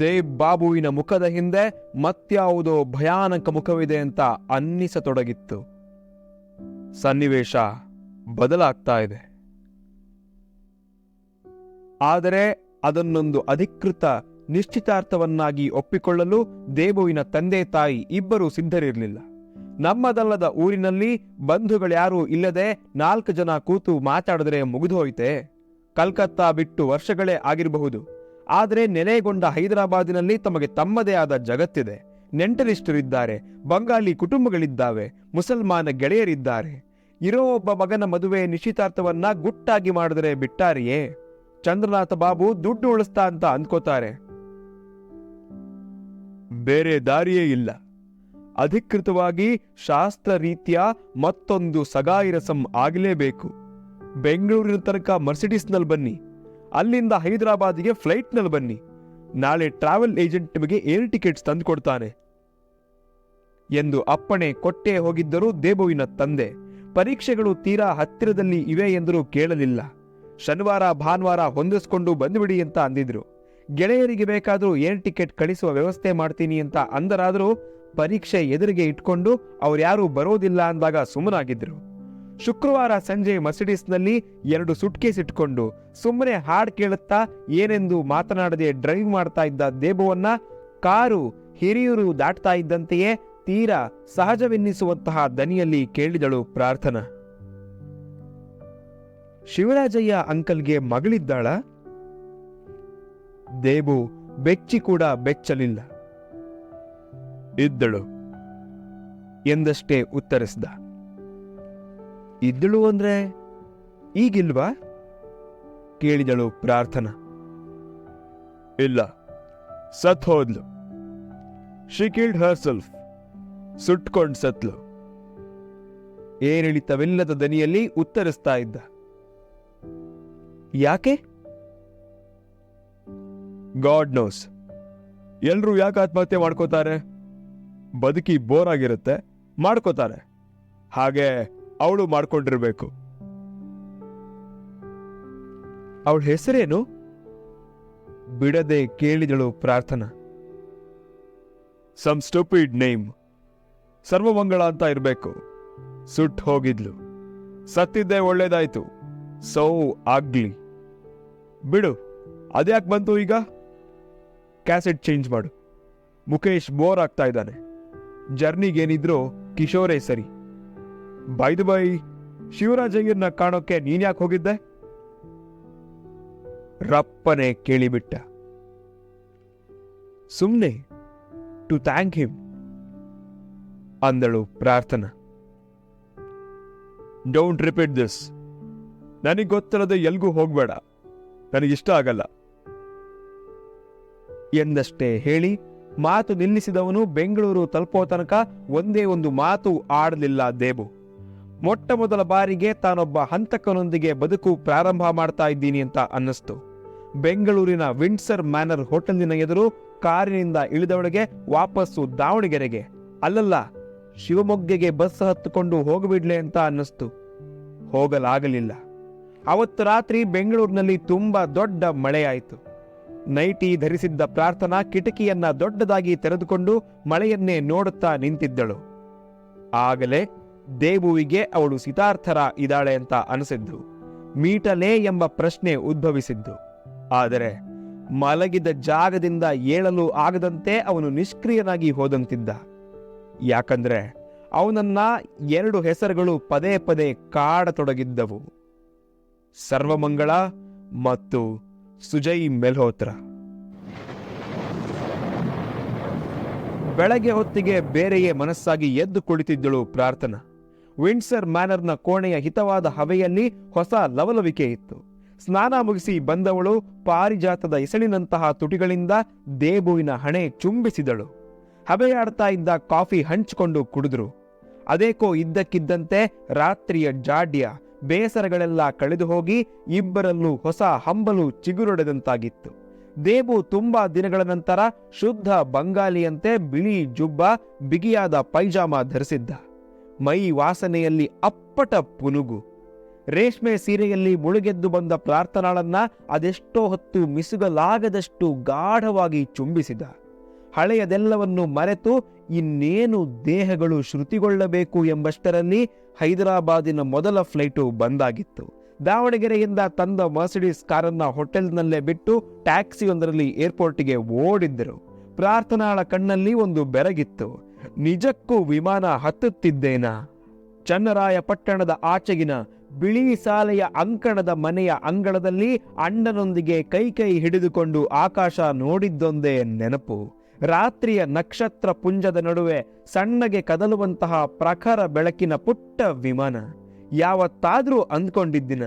ದೇವ್ ಬಾಬುವಿನ ಮುಖದ ಹಿಂದೆ ಮತ್ಯಾವುದೋ ಭಯಾನಕ ಮುಖವಿದೆ ಅಂತ ಅನ್ನಿಸತೊಡಗಿತ್ತು. ಸನ್ನಿವೇಶ ಬದಲಾಗ್ತಾ ಇದೆ. ಆದರೆ ಅದನ್ನೊಂದು ಅಧಿಕೃತ ನಿಶ್ಚಿತಾರ್ಥವನ್ನಾಗಿ ಒಪ್ಪಿಕೊಳ್ಳಲು ದೇಬುವಿನ ತಂದೆ ತಾಯಿ ಇಬ್ಬರೂ ಸಿದ್ಧರಿರಲಿಲ್ಲ. ನಮ್ಮದಲ್ಲದ ಊರಿನಲ್ಲಿ ಬಂಧುಗಳ್ಯಾರೂ ಇಲ್ಲದೆ ನಾಲ್ಕು ಜನ ಕೂತು ಮಾತಾಡಿದ್ರೆ ಮುಗಿದೋಯ್ತೆ? ಕಲ್ಕತ್ತಾ ಬಿಟ್ಟು ವರ್ಷಗಳೇ ಆಗಿರಬಹುದು. ಆದರೆ ನೆಲೆಗೊಂಡ ಹೈದರಾಬಾದಿನಲ್ಲಿ ತಮಗೆ ತಮ್ಮದೇ ಆದ ಜಗತ್ತಿದೆ. ನೆಂಟರಿಷ್ಟರಿದ್ದಾರೆ ಬಂಗಾಲಿ ಕುಟುಂಬಗಳಿದ್ದಾವೆ, ಮುಸಲ್ಮಾನ ಗೆಳೆಯರಿದ್ದಾರೆ. ಇರೋ ಒಬ್ಬ ಮಗನ ಮದುವೆ ನಿಶ್ಚಿತಾರ್ಥವನ್ನ ಗುಟ್ಟಾಗಿ ಮಾಡಿದರೆ ಬಿಟ್ಟಾರಿಯೇ? ಚಂದ್ರನಾಥ ಬಾಬು ದುಡ್ಡು ಉಳಿಸ್ತಾ ಅಂತ ಅಂದ್ಕೋತಾರೆ. ಬೇರೆ ದಾರಿಯೇ ಇಲ್ಲ. ಅಧಿಕೃತವಾಗಿ ಶಾಸ್ತ್ರ ರೀತಿಯ ಮತ್ತೊಂದು ಸಗಾಯಿ ರಸಂ ಆಗಲೇಬೇಕು. ಬೆಂಗಳೂರಿನ ತನಕ ಮರ್ಸಿಡಿಸ್ನಲ್ಲಿ ಬನ್ನಿ. ಅಲ್ಲಿಂದ ಹೈದರಾಬಾದಿಗೆ ಫ್ಲೈಟ್ನಲ್ಲಿ ಬನ್ನಿ. ನಾಳೆ ಟ್ರಾವೆಲ್ ಏಜೆಂಟ್ ನಿಮಗೆ ಏರ್ ಟಿಕೆಟ್ಸ್ ತಂದುಕೊಡ್ತಾನೆ. ಎಂದು ಅಪ್ಪಣೆ ಕೊಟ್ಟೇ ಹೋಗಿದ್ದರೂ ದೇಬುವಿನ ತಂದೆ, ಪರೀಕ್ಷೆಗಳು ತೀರಾ ಹತ್ತಿರದಲ್ಲಿ ಇವೆ ಎಂದರೂ ಕೇಳಲಿಲ್ಲ. ಶನಿವಾರ, ಭಾನುವಾರ ಹೊಂದಿಸ್ಕೊಂಡು ಬಂದುಬಿಡಿ ಅಂತ ಅಂದಿದ್ರು. ಗೆಳೆಯರಿಗೆ ಬೇಕಾದರೂ ಏರ್ ಟಿಕೆಟ್ ಕಳಿಸುವ ವ್ಯವಸ್ಥೆ ಮಾಡ್ತೀನಿ ಅಂತ ಅಂದರಾದರೂ ಪರೀಕ್ಷೆ ಎದುರಿಗೆ ಇಟ್ಕೊಂಡು ಅವ್ರ್ಯಾರೂ ಬರೋದಿಲ್ಲ ಅಂದಾಗ ಸುಮ್ಮನಾಗಿದ್ರು. ಶುಕ್ರವಾರ ಸಂಜೆ ಮರ್ಸಿಡೀಸ್ನಲ್ಲಿ ಎರಡು ಸುಟ್ಕೇಸ್ ಇಟ್ಕೊಂಡು ಸುಮ್ಮನೆ ಹಾಡ್ ಕೇಳುತ್ತಾ ಏನೆಂದು ಮಾತನಾಡದೆ ಡ್ರೈವ್ ಮಾಡ್ತಾ ಇದ್ದ ದೇಬುವನ್ನ ಕಾರು ಹಿರಿಯೂರು ದಾಟ್ತಾ ಇದ್ದಂತೆಯೇ ತೀರಾ ಸಹಜವೆನ್ನಿಸುವಂತಹ ದನಿಯಲ್ಲಿ ಕೇಳಿದಳು ಪ್ರಾರ್ಥನಾ. ಶಿವರಾಜಯ್ಯ ಅಂಕಲ್ಗೆ ಮಗಳಿದ್ದಾಳ? ದೇಬು ಬೆಚ್ಚಿ ಕೂಡ ಬೆಚ್ಚಲಿಲ್ಲ. ಇದ್ದಳು ಎಂದಷ್ಟೇ ಉತ್ತರಿಸಿದ. ಇದ್ದಳು ಅಂದ್ರೆ ಈಗಿಲ್ವಾ? ಕೇಳಿದಳು ಪ್ರಾರ್ಥನಾ. ಇಲ್ಲ, ಸತ್ ಹೋದ್ಲು. ಶಿ ಕಿಲ್ಡ್ ಹರ್ ಸೆಲ್ಫ್ ಸುಟ್ಕೊಂಡ್ ಸತ್ಲು. ಏರಿಳಿತವಿಲ್ಲದ ದನಿಯಲ್ಲಿ ಉತ್ತರಿಸ್ತಾ ಇದ್ದ. ಯಾಕೆ? ಗಾಡ್ ನೋಸ್ ಎಲ್ರೂ ಯಾಕೆ ಆತ್ಮಹತ್ಯೆ ಮಾಡ್ಕೋತಾರೆ? ಬದುಕಿ ಬೋರ್ ಆಗಿರುತ್ತೆ ಮಾಡ್ಕೋತಾರೆ. ಹಾಗೆ ಅವಳು ಮಾಡ್ಕೊಂಡಿರ್ಬೇಕು. ಅವಳ ಹೆಸರೇನು? ಬಿಡದೆ ಕೇಳಿದಳು ಪ್ರಾರ್ಥನಾ. ಸಮ್ ಸ್ಟೂಪಿಡ್ ನೇಮ್ ಸರ್ವಮಂಗಳ ಅಂತ ಇರಬೇಕು. ಸುಟ್ ಹೋಗಿದ್ಲು. ಸತ್ತಿದ್ದೆ ಒಳ್ಳೇದಾಯ್ತು. ಸೋ ಆಗ್ಲಿ ಬಿಡು, ಅದ್ಯಾಕೆ ಬಂತು ಈಗ? ಕ್ಯಾಸೆಟ್ ಚೇಂಜ್ ಮಾಡು. ಮುಖೇಶ್ ಬೋರ್ ಆಗ್ತಾ ಇದ್ದಾನೆ. ಜರ್ನಿಗೇನಿದ್ರೂ ಕಿಶೋರೇ ಸರಿ. ಬೈದು ಬೈ ಶಿವರಾಜಯ್ಯನ್ನ ಕಾಣೋಕೆ ನೀನ್ಯಾಕೆ ಹೋಗಿದ್ದೆ? ರಪ್ಪನೆ ಕೇಳಿಬಿಟ್ಟ. ಸುಮ್ನೆ ಟು ಥ್ಯಾಂಕ್ ಹಿಮ್ ಅಂದಳು ಪ್ರಾರ್ಥನಾ. ಡೋಂಟ್ ರಿಪೀಟ್ ದಿಸ್ ನನಗೆ ಗೊತ್ತಿಲ್ಲದೆ ಎಲ್ಗೂ ಹೋಗ್ಬೇಡ. ನನಗಿಷ್ಟ ಆಗಲ್ಲ. ಎಂದಷ್ಟೇ ಹೇಳಿ, ಮಾತು ನಿಲ್ಲಿಸಿದವನು ಬೆಂಗಳೂರು ತಲುಪೋ ತನಕ ಒಂದೇ ಒಂದು ಮಾತು ಆಡಲಿಲ್ಲ ದೇಬು. ಮೊಟ್ಟ ಮೊದಲ ಬಾರಿಗೆ ತಾನೊಬ್ಬ ಹಂತಕನೊಂದಿಗೆ ಬದುಕು ಪ್ರಾರಂಭ ಮಾಡ್ತಾ ಇದ್ದೀನಿ ಅಂತ ಅನ್ನಿಸ್ತು. ಬೆಂಗಳೂರಿನ ವಿಂಡ್ಸರ್ ಮ್ಯಾನರ್ ಹೋಟೆಲಿನ ಎದುರು ಕಾರಿನಿಂದ ಇಳಿದವಳಿಗೆ ವಾಪಸ್ಸು ದಾವಣಗೆರೆಗೆ. ಅಲ್ಲಲ್ಲ, ಶಿವಮೊಗ್ಗೆಗೆ ಬಸ್ ಹತ್ತುಕೊಂಡು ಹೋಗಬಿಡ್ಲೆ ಅಂತ ಅನ್ನಿಸ್ತು. ಹೋಗಲಾಗಲಿಲ್ಲ. ಅವತ್ತು ರಾತ್ರಿ ಬೆಂಗಳೂರಿನಲ್ಲಿ ತುಂಬಾ ದೊಡ್ಡ ಮಳೆಯಾಯಿತು. ನೈಟಿ ಧರಿಸಿದ್ದ ಪ್ರಾರ್ಥನಾ ಕಿಟಕಿಯನ್ನ ದೊಡ್ಡದಾಗಿ ತೆರೆದುಕೊಂಡು ಮಳೆಯನ್ನೇ ನೋಡುತ್ತಾ ನಿಂತಿದ್ದಳು. ಆಗಲೇ ದೇಬುವಿಗೆ ಅವಳು ಸಿತಾರ್ಥರ ಇದ್ದಾಳೆ ಅಂತ ಅನಿಸಿದ್ದು. ಮೀಟಲೇ ಎಂಬ ಪ್ರಶ್ನೆ ಉದ್ಭವಿಸಿದ್ದು. ಆದರೆ ಮಲಗಿದ ಜಾಗದಿಂದ ಏಳಲು ಆಗದಂತೆ ಅವನು ನಿಷ್ಕ್ರಿಯನಾಗಿ ಹೋದಂತಿದ್ದ. ಯಾಕಂದ್ರೆ ಅವನನ್ನ ಎರಡು ಹೆಸರುಗಳು ಪದೇ ಪದೇ ಕಾಡತೊಡಗಿದ್ದವು. ಸರ್ವಮಂಗಳ ಮತ್ತು ಸುಜಯ್ ಮೆಲ್ಹೋತ್ರ. ಬೆಳಗ್ಗೆ ಹೊತ್ತಿಗೆ ಬೇರೆಯೇ ಮನಸ್ಸಾಗಿ ಎದ್ದು ಕುಳಿತಿದ್ದಳು ಪ್ರಾರ್ಥನಾ. ವಿಂಡ್ಸರ್ ಮ್ಯಾನರ್ನ ಕೋಣೆಯ ಹಿತವಾದ ಹವೆಯಲ್ಲಿ ಹೊಸ ಲವಲವಿಕೆ ಇತ್ತು. ಸ್ನಾನ ಮುಗಿಸಿ ಬಂದವಳು ಪಾರಿಜಾತದ ಎಸಳಿನಂತಹ ತುಟಿಗಳಿಂದ ದೇಬುವಿನ ಹಣೆ ಚುಂಬಿಸಿದಳು. ಹಬೆಯಾಡ್ತಾ ಇದ್ದ ಕಾಫಿ ಹಂಚಿಕೊಂಡು ಕುಡಿದ್ರು. ಅದೇಕೋ ಇದ್ದಕ್ಕಿದ್ದಂತೆ ರಾತ್ರಿಯ ಜಾಡ್ಯ, ಬೇಸರಗಳೆಲ್ಲ ಕಳೆದು ಹೋಗಿ ಇಬ್ಬರಲ್ಲೂ ಹೊಸ ಹಂಬಲು ಚಿಗುರೊಡೆದಂತಾಗಿತ್ತು. ದೇಬು ತುಂಬಾ ದಿನಗಳ ನಂತರ ಶುದ್ಧ ಬಂಗಾಲಿಯಂತೆ ಬಿಳಿ ಜುಬ್ಬ, ಬಿಗಿಯಾದ ಪೈಜಾಮ ಧರಿಸಿದ್ದ. ಮೈ ವಾಸನೆಯಲ್ಲಿ ಅಪ್ಪಟ ಪುನುಗು. ರೇಷ್ಮೆ ಸೀರೆಯಲ್ಲಿ ಮುಳುಗೆದ್ದು ಬಂದ ಪ್ರಾರ್ಥನಾಳನ್ನ ಅದೆಷ್ಟೋ ಹೊತ್ತು ಮಿಸುಗಲಾಗದಷ್ಟು ಗಾಢವಾಗಿ ಚುಂಬಿಸಿದ. ಹಳೆಯದೆಲ್ಲವನ್ನು ಮರೆತು ಇನ್ನೇನು ದೇಹಗಳು ಶ್ರುತಿಗೊಳ್ಳಬೇಕು ಎಂಬಷ್ಟರಲ್ಲಿ ಹೈದರಾಬಾದಿನ ಮೊದಲ ಫ್ಲೈಟು ಬಂದಾಗಿತ್ತು. ದಾವಣಗೆರೆಯಿಂದ ತಂದ ಮರ್ಸಿಡೀಸ್ ಕಾರನ್ನ ಹೋಟೆಲ್ನಲ್ಲೇ ಬಿಟ್ಟು ಟ್ಯಾಕ್ಸಿಯೊಂದರಲ್ಲಿ ಏರ್ಪೋರ್ಟಿಗೆ ಓಡಿದ್ದರು. ಪ್ರಾರ್ಥನಾಳ ಕಣ್ಣಲ್ಲಿ ಒಂದು ಬೆರಗಿತ್ತು. ನಿಜಕ್ಕೂ ವಿಮಾನ ಹತ್ತುತ್ತಿದ್ದೇನಾ? ಚನ್ನರಾಯ ಪಟ್ಟಣದ ಆಚೆಗಿನ ಬಿಳಿ ಸಾಲೆಯ ಅಂಕಣದ ಮನೆಯ ಅಂಗಳದಲ್ಲಿ ಅಣ್ಣನೊಂದಿಗೆ ಕೈ ಕೈ ಹಿಡಿದುಕೊಂಡು ಆಕಾಶ ನೋಡಿದ್ದೊಂದೇ ನೆನಪು. ರಾತ್ರಿಯ ನಕ್ಷತ್ರ ಪುಂಜದ ನಡುವೆ ಸಣ್ಣಗೆ ಕದಲುವಂತಹ ಪ್ರಖರ ಬೆಳಕಿನ ಪುಟ್ಟ ವಿಮಾನ. ಯಾವತ್ತಾದ್ರೂ ಅಂದ್ಕೊಂಡಿದ್ದಿನ.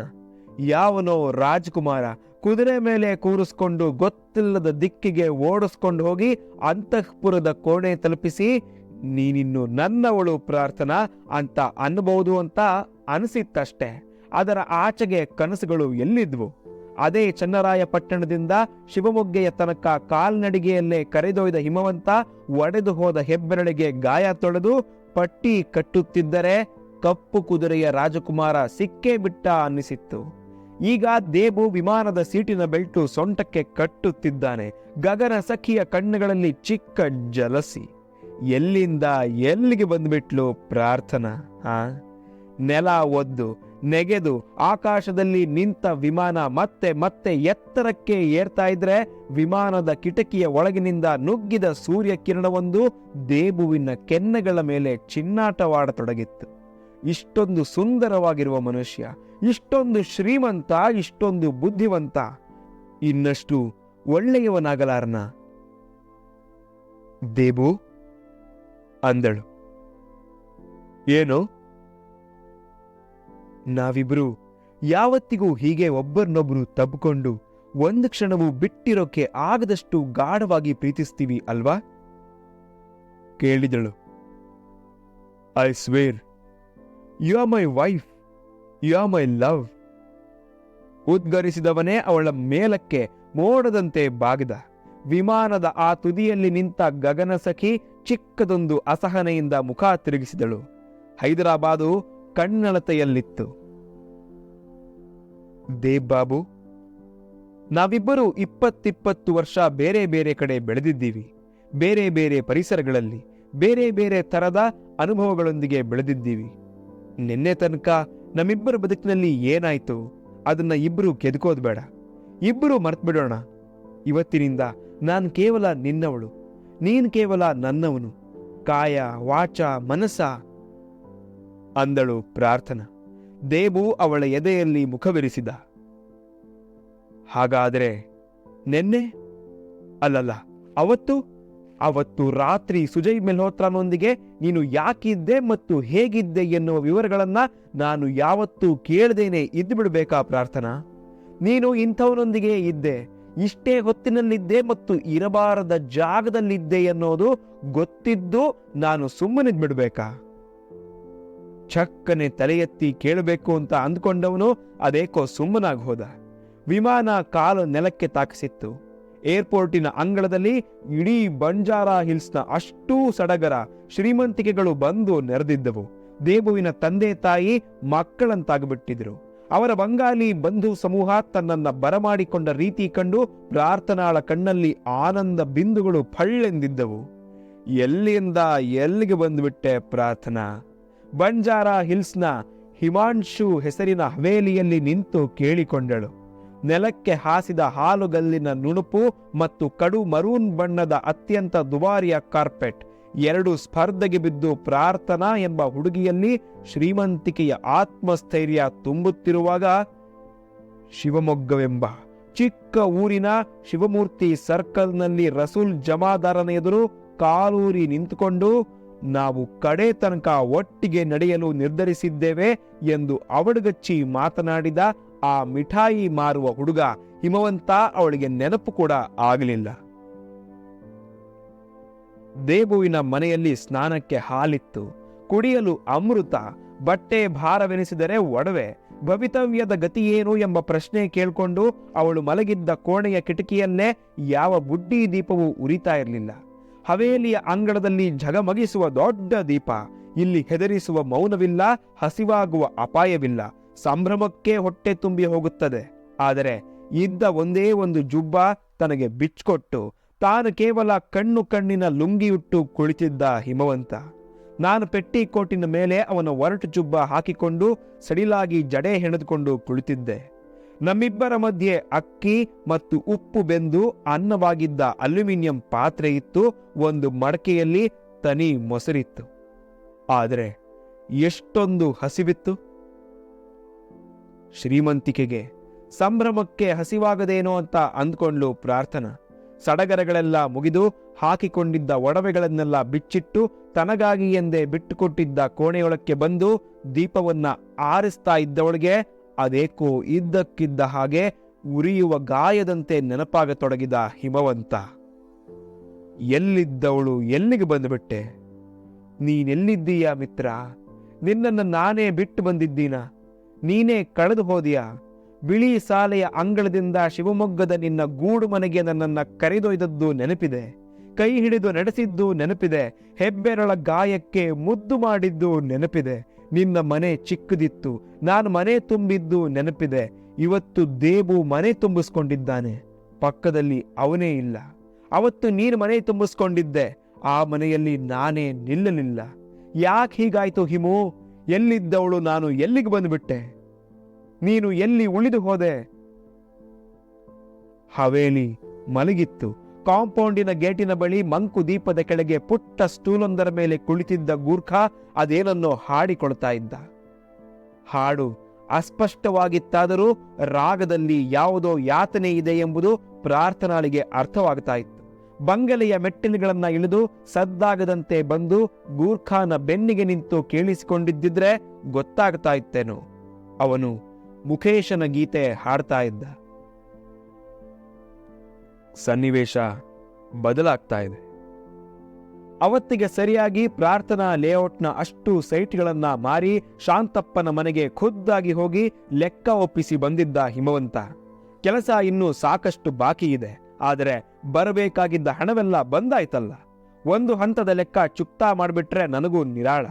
ಯಾವನೋ ರಾಜ್ಕುಮಾರ ಕುದುರೆ ಮೇಲೆ ಕೂರಿಸ್ಕೊಂಡು ಗೊತ್ತಿಲ್ಲದ ದಿಕ್ಕಿಗೆ ಓಡಿಸ್ಕೊಂಡು ಹೋಗಿ ಅಂತಃಪುರದ ಕೋಣೆ ತಲುಪಿಸಿ ನೀನಿನ್ನು ನನ್ನವಳು ಪ್ರಾರ್ಥನಾ ಅಂತ ಅನ್ಬಹುದು ಅಂತ ಅನಿಸಿತ್ತಷ್ಟೆ. ಅದರ ಆಚೆಗೆ ಕನಸುಗಳು ಎಲ್ಲಿದ್ವು? ಅದೇ ಚನ್ನರಾಯಪಟ್ಟಣದಿಂದ ಶಿವಮೊಗ್ಗೆಯ ತನಕ ಕಾಲ್ನಡಿಗೆಯಲ್ಲೇ ಕರೆದೊಯ್ದ ಹಿಮವಂತ ಒಡೆದು ಹೋದ ಹೆಬ್ಬೆರಳಿಗೆ ಗಾಯ ತೊಳೆದು ಪಟ್ಟಿ ಕಟ್ಟುತ್ತಿದ್ದರೆ ಕಪ್ಪು ಕುದುರೆಯ ರಾಜಕುಮಾರ ಸಿಕ್ಕೇ ಬಿಟ್ಟ ಅನ್ನಿಸಿತ್ತು. ಈಗ ದೇಬು ವಿಮಾನದ ಸೀಟಿನ ಬೆಲ್ಟು ಸೊಂಟಕ್ಕೆ ಕಟ್ಟುತ್ತಿದ್ದಾನೆ. ಗಗನ ಸಖಿಯ ಕಣ್ಣುಗಳಲ್ಲಿ ಚಿಕ್ಕ ಜಲಸಿ. ಎಲ್ಲಿಂದ ಎಲ್ಲಿಗೆ ಬಂದ್ಬಿಟ್ಲು ಪ್ರಾರ್ಥನಾ? ಆ? ನೆಲ ಒದ್ದು, ನೆಗೆದು, ಆಕಾಶದಲ್ಲಿ ನಿಂತ ವಿಮಾನ ಮತ್ತೆ ಮತ್ತೆ ಎತ್ತರಕ್ಕೆ ಏರ್ತಾ ಇದ್ರೆ ವಿಮಾನದ ಕಿಟಕಿಯ ಒಳಗಿನಿಂದ ನುಗ್ಗಿದ ಸೂರ್ಯ ಕಿರಣವೊಂದು ದೇಬುವಿನ ಕೆನ್ನೆಗಳ ಮೇಲೆ ಚಿನ್ನಾಟವಾಡತೊಡಗಿತ್ತು. ಇಷ್ಟೊಂದು ಸುಂದರವಾಗಿರುವ ಮನುಷ್ಯ, ಇಷ್ಟೊಂದು ಶ್ರೀಮಂತ, ಇಷ್ಟೊಂದು ಬುದ್ಧಿವಂತ. ಇನ್ನಷ್ಟು ಒಳ್ಳೆಯವನಾಗಲಾರನ? ದೇಬು ಅಂದಳು. ಏನು? ನಾವಿಬ್ರು ಯಾವತ್ತಿಗೂ ಹೀಗೆ ಒಬ್ಬರನ್ನೊಬ್ರು ತಬ್ಕೊಂಡು ಒಂದು ಕ್ಷಣವೂ ಬಿಟ್ಟಿರೋಕೆ ಆಗದಷ್ಟು ಗಾಢವಾಗಿ ಪ್ರೀತಿಸ್ತೀವಿ ಅಲ್ವಾ? ಕೇಳಿದಳು. I swear, you are my wife, you are my love. ಉದ್ಗರಿಸಿದವನೇ ಅವಳ ಮೇಲಕ್ಕೆ ಮೋಡದಂತೆ ಬಾಗಿದ. ವಿಮಾನದ ಆ ತುದಿಯಲ್ಲಿ ನಿಂತ ಗಗನ ಸಖಿ ಚಿಕ್ಕದೊಂದು ಅಸಹನೆಯಿಂದ ಮುಖ ತಿರುಗಿಸಿದಳು. ಹೈದರಾಬಾದು ಕಣ್ಣಳತೆಯಲ್ಲಿತ್ತು ದೇವ್ ಬಾಬು ನಾವಿಬ್ಬರು ಇಪ್ಪತ್ತಿಪ್ಪತ್ತು ವರ್ಷ ಬೇರೆ ಬೇರೆ ಕಡೆ ಬೆಳೆದಿದ್ದೀವಿ. ಬೇರೆ ಬೇರೆ ಪರಿಸರಗಳಲ್ಲಿ, ಬೇರೆ ಬೇರೆ ತರದ ಅನುಭವಗಳೊಂದಿಗೆ ಬೆಳೆದಿದ್ದೀವಿ. ನಿನ್ನೆ ತನಕ ನಮ್ಮಿಬ್ಬರ ಬದುಕಿನಲ್ಲಿ ಏನಾಯ್ತು, ಅದನ್ನ ಇಬ್ಬರು ಕೆದಕೋದ್ಬೇಡ ಇಬ್ಬರು ಮರ್ತ್ಬಿಡೋಣ. ಇವತ್ತಿನಿಂದ ನಾನು ಕೇವಲ ನಿನ್ನವಳು. ನೀನ್ ಕೇವಲ ನನ್ನವನು. ಕಾಯ, ವಾಚ ಮನಸ ಅಂದಳು ಪ್ರಾರ್ಥನಾ. ದೇವು ಅವಳ ಎದೆಯಲ್ಲಿ ಮುಖವಿರಿಸಿದ. ಹಾಗಾದರೆ ನೆನ್ನೆ? ಅಲ್ಲಲ್ಲ, ಅವತ್ತು? ಅವತ್ತು ರಾತ್ರಿ ಸುಜಯ್ ಮೆಲ್ಹೋತ್ರನೊಂದಿಗೆ ನೀನು ಯಾಕಿದ್ದೆ ಮತ್ತು ಹೇಗಿದ್ದೆ ಎನ್ನುವ ವಿವರಗಳನ್ನ ನಾನು ಯಾವತ್ತೂ ಕೇಳದೇನೆ ಇದ್ದು ಬಿಡಬೇಕಾ ಪ್ರಾರ್ಥನಾ? ನೀನು ಇಂಥವನೊಂದಿಗೆ ಇದ್ದೆ. ಇಷ್ಟೇ ಹೊತ್ತಿನಲ್ಲಿದ್ದೆ ಮತ್ತು ಇರಬಾರದ ಜಾಗದಲ್ಲಿದ್ದೆ ಅನ್ನೋದು ಗೊತ್ತಿದ್ದು ನಾನು ಸುಮ್ಮನೆ ಬಿಡ್ಬೇಕಾ ಚಕ್ಕನೆ ತಲೆ ಎತ್ತಿ ಕೇಳಬೇಕು ಅಂತ ಅಂದ್ಕೊಂಡವನು ಅದೇಕೋ ಸುಮ್ಮನಾಗಿ ಹೋದ. ವಿಮಾನ ಕಾಲು ನೆಲಕ್ಕೆ ತಾಕಿಸಿತ್ತು. ಏರ್ಪೋರ್ಟಿನ ಅಂಗಳದಲ್ಲಿ ಇಡೀ ಬಂಜಾರಾ ಹಿಲ್ಸ್ನ ಅಷ್ಟೂ ಸಡಗರ ಶ್ರೀಮಂತಿಕೆಗಳು ಬಂದು ನೆರೆದಿದ್ದವು. ದೇಬುವಿನ ತಂದೆ ತಾಯಿ ಮಕ್ಕಳಂತಾಗ್ಬಿಟ್ಟಿದ್ರು. ಅವರ ಬಂಗಾಲಿ ಬಂಧು ಸಮೂಹ ತನ್ನನ್ನ ಬರಮಾಡಿಕೊಂಡ ರೀತಿ ಕಂಡು ಪ್ರಾರ್ಥನಾಳ ಕಣ್ಣಲ್ಲಿ ಆನಂದ ಬಿಂದುಗಳು ಫಳ್ಳೆಂದಿದ್ದವು. ಎಲ್ಲಿಂದ ಎಲ್ಲಿಗೆ ಬಂದುಬಿಟ್ಟೆ ಪ್ರಾರ್ಥನಾ? ಬಂಜಾರಾ ಹಿಲ್ಸ್ನ ಹಿಮಾಂಶು ಹೆಸರಿನ ಹವೇಲಿಯಲ್ಲಿ ನಿಂತು ಕೇಳಿಕೊಂಡಳು. ನೆಲಕ್ಕೆ ಹಾಸಿದ ಹಾಲುಗಲ್ಲಿನ ನುಣುಪು ಮತ್ತು ಕಡು ಮರೂನ್ ಬಣ್ಣದ ಅತ್ಯಂತ ದುಬಾರಿಯ ಕಾರ್ಪೆಟ್. ಎರಡು ಸ್ಪರ್ಧೆಗೆ ಬಿದ್ದು ಪ್ರಾರ್ಥನಾ ಎಂಬ ಹುಡುಗಿಯಲ್ಲಿ ಶ್ರೀಮಂತಿಕೆಯ ಆತ್ಮಸ್ಥೈರ್ಯ ತುಂಬುತ್ತಿರುವಾಗ ಶಿವಮೊಗ್ಗವೆಂಬ ಚಿಕ್ಕ ಊರಿನ ಶಿವಮೂರ್ತಿ ಸರ್ಕಲ್ನಲ್ಲಿ ರಸೂಲ್ ಜಮಾದಾರನ ಎದುರು ಕಾಲೂರಿ ನಿಂತುಕೊಂಡು, ನಾವು ಕಡೆ ತನಕ ಒಟ್ಟಿಗೆ ನಡೆಯಲು ನಿರ್ಧರಿಸಿದ್ದೇವೆ ಎಂದು ಅವಡುಗಚ್ಚಿ ಮಾತನಾಡಿದ ಆ ಮಿಠಾಯಿ ಮಾರುವ ಹುಡುಗ ಹಿಮವಂತ ಅವಳಿಗೆ ನೆನಪು ಕೂಡ ಆಗಲಿಲ್ಲ. ದೇಬುವಿನ ಮನೆಯಲ್ಲಿ ಸ್ನಾನಕ್ಕೆ ಹಾಲಿತ್ತು. ಕುಡಿಯಲು ಅಮೃತ, ಬಟ್ಟೆ ಭಾರವೆನಿಸಿದರೆ ಒಡವೆ, ಭವಿತವ್ಯದ ಗತಿಯೇನು ಎಂಬ ಪ್ರಶ್ನೆ ಕೇಳ್ಕೊಂಡು ಅವಳು ಮಲಗಿದ್ದ ಕೋಣೆಯ ಕಿಟಕಿಯನ್ನೇ ಯಾವ ಬುಡ್ಡಿ ದೀಪವೂ ಉರಿತಾ ಇರಲಿಲ್ಲ. ಹವೇಲಿಯ ಅಂಗಳದಲ್ಲಿ ಝಗಮಗಿಸುವ ದೊಡ್ಡ ದೀಪ, ಇಲ್ಲಿ ಹೆದರಿಸುವ ಮೌನವಿಲ್ಲ, ಹಸಿವಾಗುವ ಅಪಾಯವಿಲ್ಲ, ಸಂಭ್ರಮಕ್ಕೆ ಹೊಟ್ಟೆ ತುಂಬಿ ಹೋಗುತ್ತದೆ. ಆದರೆ ಇದ್ದ ಒಂದೇ ಒಂದು ಜುಬ್ಬ ತನಗೆ ಬಿಚ್ಕೊಟ್ಟು ತಾನು ಕೇವಲ ಕಣ್ಣು ಕಣ್ಣಿನ ಲುಂಗಿಯುಟ್ಟು ಕುಳಿತಿದ್ದ ಹಿಮವಂತ. ನಾನು ಪೆಟ್ಟಿ ಕೋಟಿನ ಮೇಲೆ ಅವನ ಒರಟು ಜುಬ್ಬ ಹಾಕಿಕೊಂಡು ಸಡಿಲಾಗಿ ಜಡೆ ಹೆಣೆದುಕೊಂಡು ಕುಳಿತಿದ್ದೆ. ನಮ್ಮಿಬ್ಬರ ಮಧ್ಯೆ ಅಕ್ಕಿ ಮತ್ತು ಉಪ್ಪು ಬೆಂದು ಅನ್ನವಾಗಿದ್ದ ಅಲ್ಯೂಮಿನಿಯಂ ಪಾತ್ರೆ ಇತ್ತು, ಒಂದು ಮಡಕೆಯಲ್ಲಿ ತನಿ ಮೊಸರಿತ್ತು. ಆದರೆ ಎಷ್ಟೊಂದು ಹಸಿವಿತ್ತು. ಶ್ರೀಮಂತಿಕೆಗೆ ಸಂಭ್ರಮಕ್ಕೆ ಹಸಿವಾಗದೇನೋ ಅಂತ ಅಂದ್ಕೊಂಡ್ಲು ಪ್ರಾರ್ಥನಾ. ಸಡಗರಗಳೆಲ್ಲ ಮುಗಿದು ಹಾಕಿಕೊಂಡಿದ್ದ ಒಡವೆಗಳನ್ನೆಲ್ಲ ಬಿಚ್ಚಿಟ್ಟು ತನಗಾಗಿ ಎಂದೇ ಬಿಟ್ಟುಕೊಟ್ಟಿದ್ದ ಕೋಣೆಯೊಳಕ್ಕೆ ಬಂದು ದೀಪವನ್ನ ಆರಿಸ್ತಾ ಇದ್ದವಳಿಗೆ ಅದೇಕೋ ಇದ್ದಕ್ಕಿದ್ದ ಹಾಗೆ ಉರಿಯುವ ಗಾಯದಂತೆ ನೆನಪಾಗತೊಡಗಿದ ಹಿಮವಂತ. ಎಲ್ಲಿದ್ದವಳು ಎಲ್ಲಿಗೆ ಬಂದುಬಿಟ್ಟೆ? ನೀನೆಲ್ಲಿದ್ದೀಯಾ ಮಿತ್ರ? ನಿನ್ನನ್ನು ನಾನೇ ಬಿಟ್ಟು ಬಂದಿದ್ದೀನ? ನೀನೇ ಕಳೆದು ಹೋದಿಯಾ? ಬಿಳಿ ಸಾಲೆಯ ಅಂಗಳದಿಂದ ಶಿವಮೊಗ್ಗದ ನಿನ್ನ ಗೂಡು ಮನೆಗೆ ನನ್ನನ್ನ ಕರೆದೊಯ್ದದ್ದು ನೆನಪಿದೆ. ಕೈ ಹಿಡಿದು ನಡೆಸಿದ್ದು ನೆನಪಿದೆ. ಹೆಬ್ಬೆರಳ ಗಾಯಕ್ಕೆ ಮುದ್ದು ಮಾಡಿದ್ದು ನೆನಪಿದೆ. ನಿನ್ನ ಮನೆ ಚಿಕ್ಕದಿತ್ತು. ನಾನು ಮನೆ ತುಂಬಿದ್ದು ನೆನಪಿದೆ. ಇವತ್ತು ದೇವು ಮನೆ ತುಂಬಿಸ್ಕೊಂಡಿದ್ದಾನೆ. ಪಕ್ಕದಲ್ಲಿ ಅವನೇ ಇಲ್ಲ. ಅವತ್ತು ನೀನು ಮನೆ ತುಂಬಿಸ್ಕೊಂಡಿದ್ದೆ. ಆ ಮನೆಯಲ್ಲಿ ನಾನೇ ನಿಲ್ಲಲಿಲ್ಲ. ಯಾಕೆ ಹೀಗಾಯ್ತು ಹಿಮು? ಎಲ್ಲಿದ್ದವಳು ನಾನು ಎಲ್ಲಿಗೆ ಬಂದುಬಿಟ್ಟೆ? ನೀನು ಎಲ್ಲಿ ಉಳಿದು ಹೋದೆ? ಹವೇಲಿ ಮಲಗಿತ್ತು. ಕಾಂಪೌಂಡಿನ ಗೇಟಿನ ಬಳಿ ಮಂಕು ದೀಪದ ಕೆಳಗೆ ಪುಟ್ಟ ಸ್ಟೂಲೊಂದರ ಮೇಲೆ ಕುಳಿತಿದ್ದ ಗೂರ್ಖಾ ಅದೇನನ್ನೋ ಹಾಡಿಕೊಳ್ತಾ ಇದ್ದ. ಹಾಡು ಅಸ್ಪಷ್ಟವಾಗಿತ್ತಾದರೂ ರಾಗದಲ್ಲಿ ಯಾವುದೋ ಯಾತನೆ ಇದೆ ಎಂಬುದು ಪ್ರಾರ್ಥನಾಳಿಗೆ ಅರ್ಥವಾಗ್ತಾ ಇತ್ತು. ಬಂಗಲೆಯ ಮೆಟ್ಟಿಲುಗಳನ್ನ ಇಳಿದು ಸದ್ದಾಗದಂತೆ ಬಂದು ಗೂರ್ಖಾನ ಬೆನ್ನಿಗೆ ನಿಂತು ಕೇಳಿಸಿಕೊಂಡಿದ್ದಿದ್ರೆ ಗೊತ್ತಾಗ್ತಾ ಇತ್ತೇನು. ಅವನು ಮುಖೇಶನ ಗೀತೆ ಹಾಡ್ತಾ ಇದ್ದ. ಸನ್ನಿವೇಶ ಬದಲಾಗ್ತಾ ಇದೆ. ಅವತ್ತಿಗೆ ಸರಿಯಾಗಿ ಪ್ರಾರ್ಥನಾ ಲೇಔಟ್ನ ಅಷ್ಟು ಸೈಟ್ಗಳನ್ನ ಮಾರಿ ಶಾಂತಪ್ಪನ ಮನೆಗೆ ಖುದ್ದಾಗಿ ಹೋಗಿ ಲೆಕ್ಕ ಒಪ್ಪಿಸಿ ಬಂದಿದ್ದ ಹಿಮವಂತ. ಕೆಲಸ ಇನ್ನೂ ಸಾಕಷ್ಟು ಬಾಕಿ ಇದೆ. ಆದರೆ ಬರಬೇಕಾಗಿದ್ದ ಹಣವೆಲ್ಲ ಬಂದಾಯ್ತಲ್ಲ. ಒಂದು ಹಂತದ ಲೆಕ್ಕ ಚುಕ್ತಾ ಮಾಡಿಬಿಟ್ರೆ ನನಗೂ ನಿರಾಳ.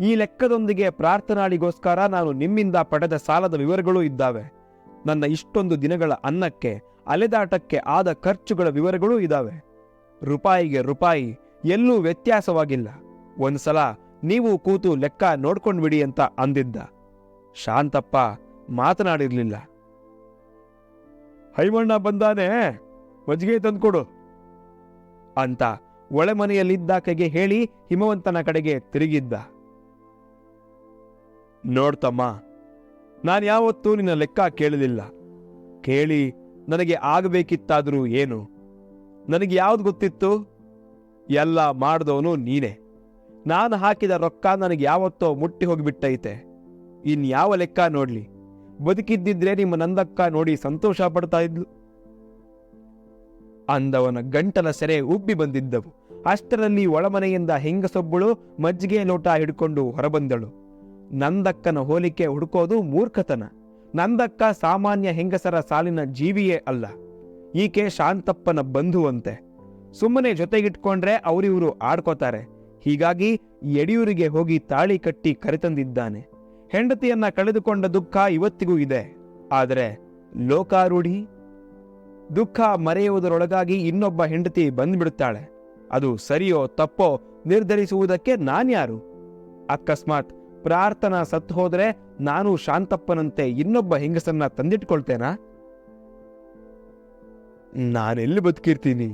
ಈ ಲೆಕ್ಕದೊಂದಿಗೆ ಪ್ರಾರ್ಥನಾಳಿಗೋಸ್ಕರ ನಾನು ನಿಮ್ಮಿಂದ ಪಡೆದ ಸಾಲದ ವಿವರಗಳೂ ಇದ್ದಾವೆ. ನನ್ನ ಇಷ್ಟೊಂದು ದಿನಗಳ ಅನ್ನಕ್ಕೆ, ಅಲೆದಾಟಕ್ಕೆ ಆದ ಖರ್ಚುಗಳ ವಿವರಗಳೂ ಇದ್ದಾವೆ. ರೂಪಾಯಿಗೆ ರೂಪಾಯಿ, ಎಲ್ಲೂ ವ್ಯತ್ಯಾಸವಾಗಿಲ್ಲ. ಒಂದ್ಸಲ ನೀವು ಕೂತು ಲೆಕ್ಕ ನೋಡ್ಕೊಂಡ್ಬಿಡಿ ಅಂತ ಅಂದಿದ್ದ. ಶಾಂತಪ್ಪ ಮಾತನಾಡಿರ್ಲಿಲ್ಲ. ಹೈಮಣ್ಣ ಬಂದಾನೆ? ಮಜ್ಜಿಗೆ ತಂದ್ಕೊಡು. ಅಂತ ಒಳಮನೆಯಲ್ಲಿದ್ದಾಕೆಗೆ ಹೇಳಿ ಹಿಮವಂತನ ಕಡೆಗೆ ತಿರುಗಿದ್ದ. ನೋಡ್ತಮ್ಮ ನಾನು ಯಾವತ್ತೂ ನಿನ್ನ ಲೆಕ್ಕ ಕೇಳಲಿಲ್ಲ. ಕೇಳಿ, ನನಗೆ ಆಗಬೇಕಿತ್ತಾದರೂ ಏನು? ನನಗೆ ಯಾವ್ದು ಗೊತ್ತಿತ್ತು? ಎಲ್ಲ ಮಾಡಿದವನು ನೀನೇ. ನಾನು ಹಾಕಿದ ರೊಕ್ಕ ನನಗೆ ಯಾವತ್ತೋ ಮುಟ್ಟಿ ಹೋಗಿಬಿಟ್ಟೈತೆ. ಇನ್ಯಾವ ಲೆಕ್ಕ ನೋಡ್ಲಿ? ಬದುಕಿದ್ದಿದ್ರೆ ನಿಮ್ಮ ನಂದಕ್ಕ ನೋಡಿ ಸಂತೋಷ ಪಡ್ತಾ ಇದ್ಲು. ಅಂದವನ ಗಂಟಲ ಸೆರೆ ಉಬ್ಬಿ ಬಂದಿದ್ದವು. ಅಷ್ಟರಲ್ಲಿ ಒಳಮನೆಯಿಂದ ಹೆಂಗಸೊಬ್ಬಳು ಮಜ್ಜಿಗೆ ಲೋಟ ಹಿಡ್ಕೊಂಡು ಹೊರಬಂದಳು. ನಂದಕ್ಕನ ಹೋಲಿಕೆ ಹುಡುಕೋದು ಮೂರ್ಖತನ. ನಂದಕ್ಕ ಸಾಮಾನ್ಯ ಹೆಂಗಸರ ಸಾಲಿನ ಜೀವಿಯೇ ಅಲ್ಲ. ಈಕೆ ಶಾಂತಪ್ಪನ ಬಂಧುವಂತೆ. ಸುಮ್ಮನೆ ಜೊತೆಗಿಟ್ಕೊಂಡ್ರೆ ಅವರಿವರು ಆಡ್ಕೋತಾರೆ. ಹೀಗಾಗಿ ಯಡಿಯೂರಿಗೆ ಹೋಗಿ ತಾಳಿ ಕಟ್ಟಿ ಕರೆತಂದಿದ್ದಾನೆ. ಹೆಂಡತಿಯನ್ನ ಕಳೆದುಕೊಂಡ ದುಃಖ ಇವತ್ತಿಗೂ ಇದೆ. ಆದರೆ ಲೋಕಾರೂಢಿ? ದುಃಖ ಮರೆಯುವುದರೊಳಗಾಗಿ ಇನ್ನೊಬ್ಬ ಹೆಂಡತಿ ಬಂದ್ಬಿಡುತ್ತಾಳೆ ಅದು ಸರಿಯೋ ತಪ್ಪೋ ನಿರ್ಧರಿಸುವುದಕ್ಕೆ ನಾನ್ಯಾರು? ಅಕಸ್ಮಾತ್ ಪ್ರಾರ್ಥನಾ ಸತ್ತು ಹೋದ್ರೆ ನಾನು ಶಾಂತಪ್ಪನಂತೆ ಇನ್ನೊಬ್ಬ ಹೆಂಗಸನ್ನ ತಂದಿಟ್ಕೊಳ್ತೇನಾ? ನಾನೆಲ್ಲಿ ಬದುಕಿರ್ತೀನಿ?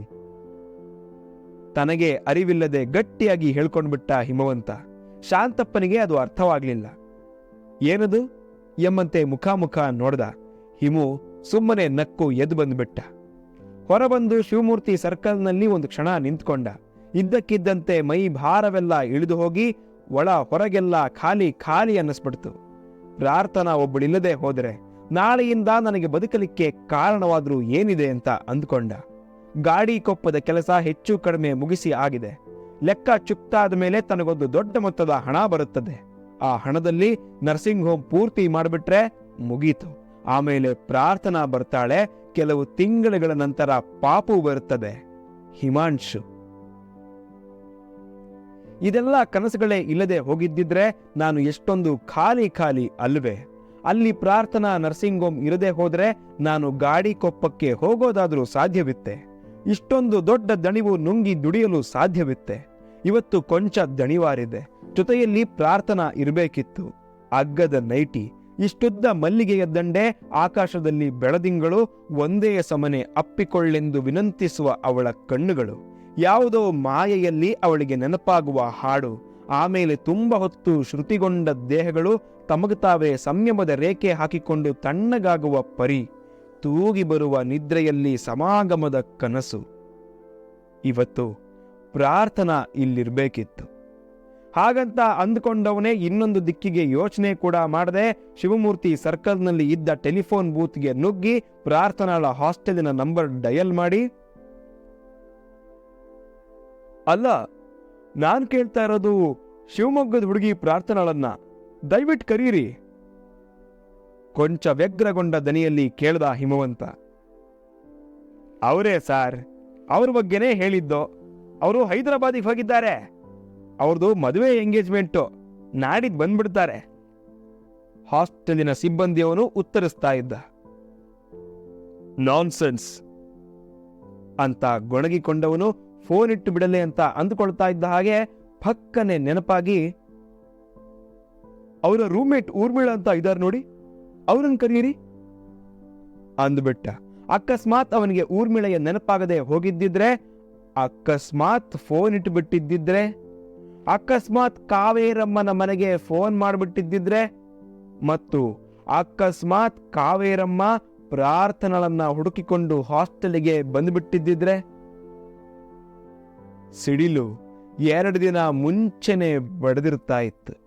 ತನಗೆ ಅರಿವಿಲ್ಲದೆ ಗಟ್ಟಿಯಾಗಿ ಹೇಳ್ಕೊಂಡ್ಬಿಟ್ಟ ಹಿಮವಂತ. ಶಾಂತಪ್ಪನಿಗೆ ಅದು ಅರ್ಥವಾಗ್ಲಿಲ್ಲ. ಏನದು? ಎಂಬಂತೆ ಮುಖಾಮುಖ ನೋಡ್ದ. ಹಿಮು ಸುಮ್ಮನೆ ನಕ್ಕು ಎದ್ದು ಬಂದ್ಬಿಟ್ಟ. ಹೊರಬಂದು ಶಿವಮೂರ್ತಿ ಸರ್ಕಲ್ನಲ್ಲಿ ಒಂದು ಕ್ಷಣ ನಿಂತ್ಕೊಂಡ. ಇದ್ದಕ್ಕಿದ್ದಂತೆ ಮೈ ಭಾರವೆಲ್ಲ ಇಳಿದು ಹೋಗಿ ಒಳ ಹೊರಗೆಲ್ಲ ಖಾಲಿ ಖಾಲಿ ಅನ್ನಿಸ್ಬಿಡ್ತು. ಪ್ರಾರ್ಥನಾ ಒಬ್ಬಳಿಲ್ಲದೆ ಹೋದರೆ ನಾಳೆಯಿಂದ ನನಗೆ ಬದುಕಲಿಕ್ಕೆ ಕಾರಣವಾದರೂ ಏನಿದೆ ಅಂತ ಅಂದ್ಕೊಂಡ. ಗಾಡಿ ಕೊಪ್ಪದ ಕೆಲಸ ಹೆಚ್ಚು ಕಡಿಮೆ ಮುಗಿಸಿ ಆಗಿದೆ. ಲೆಕ್ಕ ಚುಕ್ತಾದ ಮೇಲೆ ತನಗೊಂದು ದೊಡ್ಡ ಮೊತ್ತದ ಹಣ ಬರುತ್ತದೆ. ಆ ಹಣದಲ್ಲಿ ನರ್ಸಿಂಗ್ ಹೋಮ್ ಪೂರ್ತಿ ಮಾಡಿಬಿಟ್ರೆ ಮುಗೀತು. ಆಮೇಲೆ ಪ್ರಾರ್ಥನಾ ಬರ್ತಾಳೆ, ಕೆಲವು ತಿಂಗಳುಗಳ ನಂತರ ಪಾಪು ಬರುತ್ತದೆ. ಹಿಮಾಂಶು ಇದೆಲ್ಲ ಕನಸುಗಳೇ ಇಲ್ಲದೆ ಹೋಗಿದ್ದಿದ್ರೆ ನಾನು ಎಷ್ಟೊಂದು ಖಾಲಿ ಖಾಲಿ ಅಲ್ವೇ ಅಲ್ಲಿ ಪ್ರಾರ್ಥನಾ ನರ್ಸಿಂಗ್ ಹೋಮ್ ಇರದೆ ಹೋದ್ರೆ ನಾನು ಗಾಡಿ ಕೊಪ್ಪಕ್ಕೆ ಹೋಗೋದಾದ್ರೂ ಸಾಧ್ಯವಿತ್ತೆ. ಇಷ್ಟೊಂದು ದೊಡ್ಡ ದಣಿವು ನುಂಗಿ ದುಡಿಯಲು ಸಾಧ್ಯವಿತ್ತೆ. ಇವತ್ತು ಕೊಂಚ ದಣಿವಾರಿದೆ. ಜೊತೆಯಲ್ಲಿ ಪ್ರಾರ್ಥನಾ ಇರಬೇಕಿತ್ತು. ಅಗ್ಗದ ನೈಟಿ, ಇಷ್ಟುದ್ದ ಮಲ್ಲಿಗೆಯ ದಂಡೆ, ಆಕಾಶದಲ್ಲಿ ಬೆಳದಿಂಗಳು, ಒಂದೇ ಸಮನೆ ಅಪ್ಪಿಕೊಳ್ಳೆಂದು ವಿನಂತಿಸುವ ಅವಳ ಕಣ್ಣುಗಳು. ಯಾವುದೋ ಮಾಯೆಯಲ್ಲಿ ಅವಳಿಗೆ ನೆನಪಾಗುವ ಹಾಡು. ಆಮೇಲೆ ತುಂಬ ಹೊತ್ತು ಶ್ರುತಿಗೊಂಡ ದೇಹಗಳು ತಮಗುತ್ತಾವೇ ಸಂಯಮದ ರೇಖೆ ಹಾಕಿಕೊಂಡು ತಣ್ಣಗಾಗುವ ಪರಿ, ತೂಗಿ ಬರುವ ನಿದ್ರೆಯಲ್ಲಿ ಸಮಾಗಮದ ಕನಸು. ಇವತ್ತು ಪ್ರಾರ್ಥನಾ ಇಲ್ಲಿರ್ಬೇಕಿತ್ತು. ಹಾಗಂತ ಅಂದ್ಕೊಂಡವನೇ ಇನ್ನೊಂದು ದಿಕ್ಕಿಗೆ ಯೋಚನೆ ಕೂಡ ಮಾಡದೆ ಶಿವಮೂರ್ತಿ ಸರ್ಕಲ್ನಲ್ಲಿ ಇದ್ದ ಟೆಲಿಫೋನ್ ಬೂತ್ಗೆ ನುಗ್ಗಿ ಪ್ರಾರ್ಥನಾಳ ಹಾಸ್ಟೆಲಿನ ನಂಬರ್ ಡಯಲ್ ಮಾಡಿ ಅಲ್ಲ, ನಾನು ಕೇಳ್ತಾ ಇರೋದು ಶಿವಮೊಗ್ಗದ ಹುಡುಗಿ ಪ್ರಾರ್ಥನಾಳನ್ನ. ದಯವಿಟ್ಟು ಕರೀರಿ. ಕೊಂಚ ವ್ಯಗ್ರಗೊಂಡ ದನಿಯಲ್ಲಿ ಕೇಳ್ದ ಹಿಮವಂತ. ಅವರೇ ಸಾರ್, ಅವ್ರ ಬಗ್ಗೆನೇ ಹೇಳಿದ್ದು? ಅವರು ಹೈದರಾಬಾದಿಗೆ ಹೋಗಿದ್ದಾರೆ. ಅವ್ರದ್ದು ಮದುವೆ ಎಂಗೇಜ್ಮೆಂಟು. ನಾಡಿದ್ದು ಬಂದ್ಬಿಡ್ತಾರೆ. ಹಾಸ್ಟೆಲಿನ ಸಿಬ್ಬಂದಿಯವನು ಉತ್ತರಿಸ್ತಾ ಇದ್ದ. ನಾನ್ಸೆನ್ಸ್. ಅಂತ ಗೊಣಗಿಕೊಂಡವನು ಫೋನ್ ಇಟ್ಟು ಬಿಡಲೆ ಅಂತ ಅಂದುಕೊಳ್ತಾ ಇದ್ದ ಹಾಗೆ ಪಕ್ಕನೆ ನೆನಪಾಗಿ, ಅವರ ರೂಮ್ಮೇಟ್ ಊರ್ಮಿಳ ಅಂತ ಇದ್ದಾರೆ ನೋಡಿ, ಅವ್ರನ್ನ ಕರೀರಿ. ಅಂದ್ಬಿಟ್ಟ. ಅಕಸ್ಮಾತ್ ಅವನಿಗೆ ಊರ್ಮಿಳೆಯ ನೆನಪಾಗದೆ ಹೋಗಿದ್ದಿದ್ರೆ, ಅಕಸ್ಮಾತ್ ಫೋನ್ ಇಟ್ಟು ಬಿಟ್ಟಿದ್ದಿದ್ರೆ, ಅಕಸ್ಮಾತ್ ಕಾವೇರಮ್ಮನ ಮನೆಗೆ ಫೋನ್ ಮಾಡಿಬಿಟ್ಟಿದ್ದಿದ್ರೆ, ಮತ್ತು ಅಕಸ್ಮಾತ್ ಕಾವೇರಮ್ಮ ಪ್ರಾರ್ಥನೆಗಳನ್ನ ಹುಡುಕಿಕೊಂಡು ಹಾಸ್ಟೆಲ್ಗೆ ಬಂದ್ಬಿಟ್ಟಿದ್ದಿದ್ರೆ ಸಿಡಿಲು ಎರಡು ದಿನ ಮುಂಚೆನೆ ಬಡಿದಿರ್ತಾ ಇತ್ತು